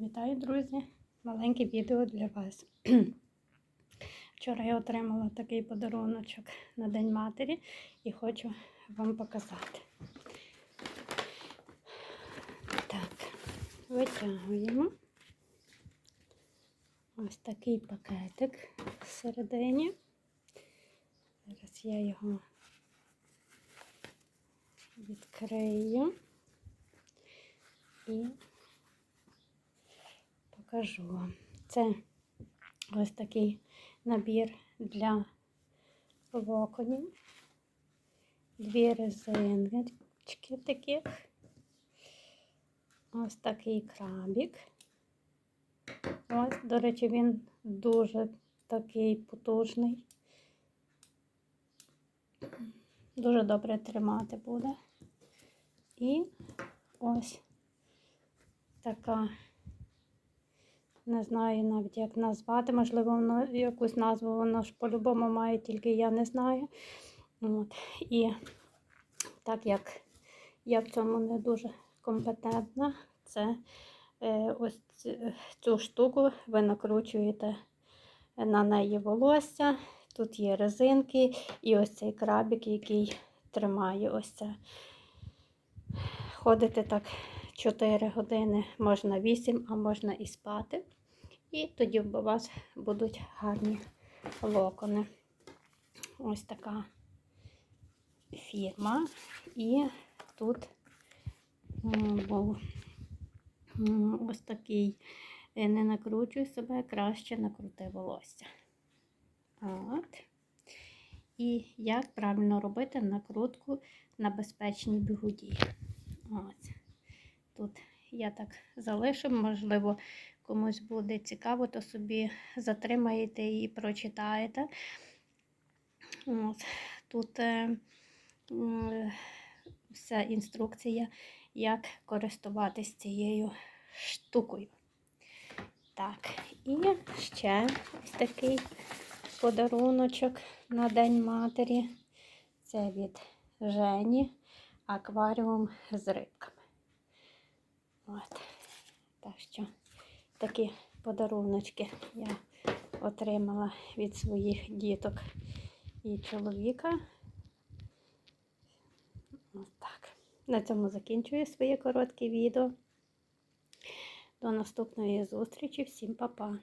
Вітаю, друзі! Маленьке відео для вас. Вчора я отримала такий подаруночок на День матері і хочу вам показати. Так, витягуємо ось такий пакетик всередині. Зараз я його відкрию і покажу вам. Це ось такий набір для локонів. Дві резиночки таких. Ось такий крабік. Ось, до речі, він дуже такий потужний. Дуже добре тримати буде. І ось така, не знаю навіть як назвати, можливо, воно якусь назву воно ж по-любому має, тільки я не знаю. От. І так як я в цьому не дуже компетентна, це е, ось цю штуку ви накручуєте на неї волосся. Тут є резинки і ось цей крабик, який тримає ось це. Ходити так 4 години, можна 8, а можна і спати. І тоді у вас будуть гарні локони. Ось така фірма. І тут був ось такий е, не накручуй себе, краще накрути волосся. От. І як правильно робити накрутку на безпечній бігуді. Ось. Тут я так залишу, можливо, комусь буде цікаво, то собі затримаєте і прочитаєте. Ось. Тут е, м, вся інструкція, як користуватись цією штукою. Так, і ще ось такий подаруночок на День матері. Це від Жені акваріум з рибками. От. Так що такі подаруночки я отримала від своїх діток і чоловіка. Ось так. На цьому закінчую своє коротке відео. До наступної зустрічі. Всім па-па!